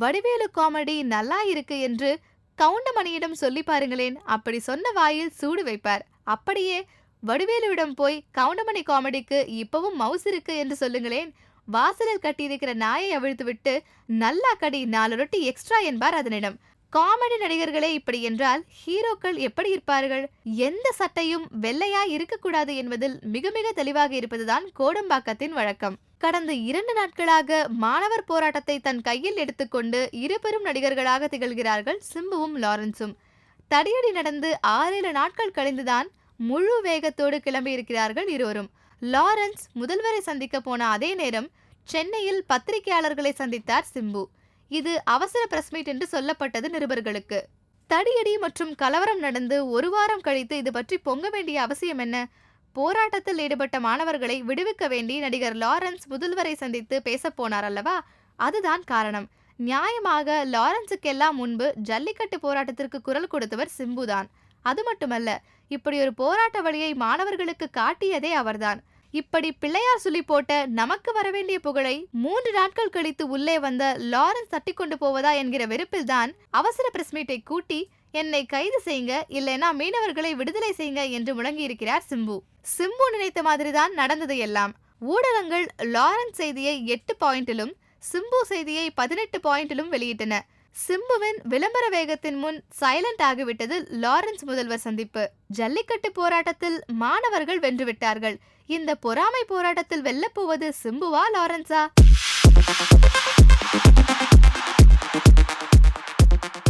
Vadivelu comedy நல்லா இருக்கு என்று கவுண்டமணியிடம் சொல்லி பாருங்களேன். அப்படி சொன்ன வாயில் சூடு வைப்பார். அப்படியே வடிவேலுவிடம் போய் கவுண்டமணி காமெடிக்கு இப்பவும் மவுஸ் இருக்கு என்று சொல்லுங்களேன். வாசலில் கட்டியிருக்கிற நாயை அவிழ்த்து விட்டு நல்லா கடி நாலு ரொட்டி எக்ஸ்ட்ரா என்பார் அதனிடம். காமெடி நடிகர்களே இப்படி என்றால் ஹீரோக்கள் எப்படி இருப்பார்கள்? எந்த சட்டையும் வெள்ளையா இருக்கக்கூடாது என்பதில் மிக மிக தெளிவாக இருப்பதுதான் கோடம்பாக்கத்தின் வழக்கம். கடந்த இரண்டு நாட்களாக மாணவர் போராட்டத்தை தன் கையில் எடுத்துக்கொண்டு இருபெரும் நடிகர்களாக திகழ்கிறார்கள் சிம்புவும் லாரன்ஸும். தடியடி நடந்து ஆறேழு நாட்கள் கழிந்துதான் முழு வேகத்தோடு கிளம்பி இருக்கிறார்கள் இருவரும். லாரன்ஸ் முதல்வரை சந்திக்க போன அதே நேரம் சென்னையில் பத்திரிகையாளர்களை சந்தித்தார் சிம்பு. இது அவசர பிரஸ் மீட் என்று சொல்லப்பட்டது நிருபர்களுக்கு. தடியடி மற்றும் கலவரம் நடந்து ஒரு வாரம் கழித்து இது பற்றி பொங்க வேண்டிய அவசியம் என்ன? போராட்டத்தில் ஈடுபட்ட மாணவர்களை விடுவிக்க வேண்டி நடிகர் லாரன்ஸ் முதல்வரை சந்தித்து பேசப்போனார் அல்லவா? அதுதான் காரணம். நியாயமாக லாரன்ஸுக்கெல்லாம் முன்பு ஜல்லிக்கட்டு போராட்டத்திற்கு குரல் கொடுத்தவர் சிம்புதான். அது மட்டுமல்ல இப்படி ஒரு போராட்ட வழியை மாணவர்களுக்கு காட்டியதே அவர்தான். இப்படி பிள்ளையார் சொல்லி போட்ட நமக்கு வரவேண்டிய புகழை மூன்று நாட்கள் கழித்து உள்ளே வந்த லாரன்ஸ் தட்டி கொண்டு போவதா என்கிற வெறுப்பில்தான் அவசர பிரஸ் மீட்டை கூட்டி என்னை கைது செய்யுங்க இல்லைனா மீனவர்களை விடுதலை செய்யுங்க என்று முழங்கியிருக்கிறார் சிம்பு. சிம்பு நினைத்த மாதிரிதான் நடந்தது எல்லாம். ஊடகங்கள் லாரன்ஸ் செய்தியை எட்டு பாயிண்டிலும் சிம்பு செய்தியை பதினெட்டு பாயிண்டிலும் வெளியிட்டன. சிம்புவின் விளம்பர வேகத்தின் முன் சைலண்ட் ஆகிவிட்டது லாரன்ஸ் முதல்வர் சந்திப்பு. ஜல்லிக்கட்டு போராட்டத்தில் மாணவர்கள் வென்றுவிட்டார்கள். இந்த பொறாமை போராட்டத்தில் வெல்லப்போவது சிம்புவா லாரன்ஸா?